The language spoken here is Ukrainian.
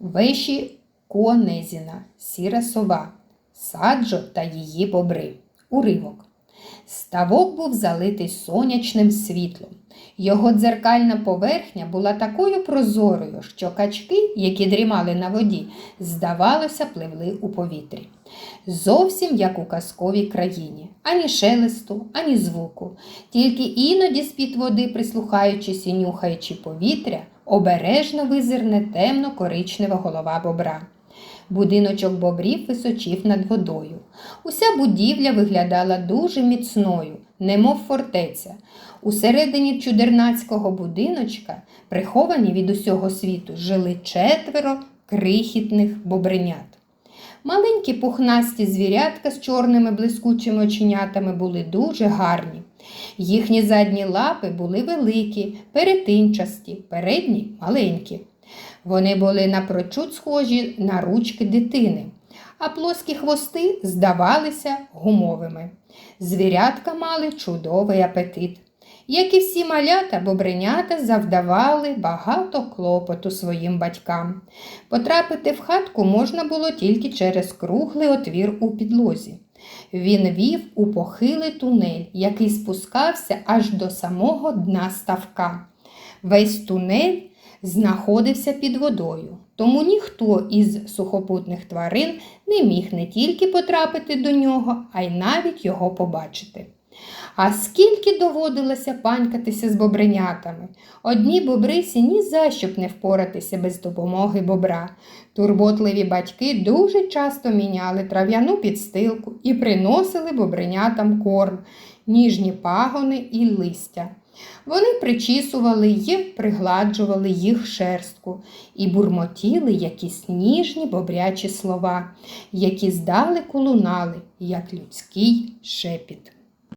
Веші Конезіна, сіра сова, саджо та її бобри. Уривок. Ставок був залитий сонячним світлом. Його дзеркальна поверхня була такою прозорою, що качки, які дрімали на воді, здавалося, пливли у повітрі. Зовсім як у казковій країні, ані шелесту, ані звуку. Тільки іноді з-під води, прислухаючись і нюхаючи повітря, обережно визирне темно-коричнева голова бобра. Будиночок бобрів височив над водою. Уся будівля виглядала дуже міцною, немов фортеця. Усередині чудернацького будиночка, приховані від усього світу, жили четверо крихітних бобринят. Маленькі пухнасті звірятка з чорними блискучими оченятами були дуже гарні. Їхні задні лапи були великі, перетинчасті, передні маленькі. Вони були напрочуд схожі на ручки дитини, а плоскі хвости здавалися гумовими. Звірятка мали чудовий апетит. Як і всі малята, бобринята завдавали багато клопоту своїм батькам. Потрапити в хатку можна було тільки через круглий отвір у підлозі. Він вів у похилий тунель, який спускався аж до самого дна ставка. Весь тунель знаходився під водою, тому ніхто із сухопутних тварин не міг не тільки потрапити до нього, а й навіть його побачити. А скільки доводилося панькатися з бобринятами. Одні бобрисі ні за що б не впоратися без допомоги бобра. Турботливі батьки дуже часто міняли трав'яну підстилку і приносили бобринятам корм, ніжні пагони і листя. Вони причісували й пригладжували їх шерстку і бурмотіли якісь ніжні бобрячі слова, які здалеку лунали, як людський шепіт.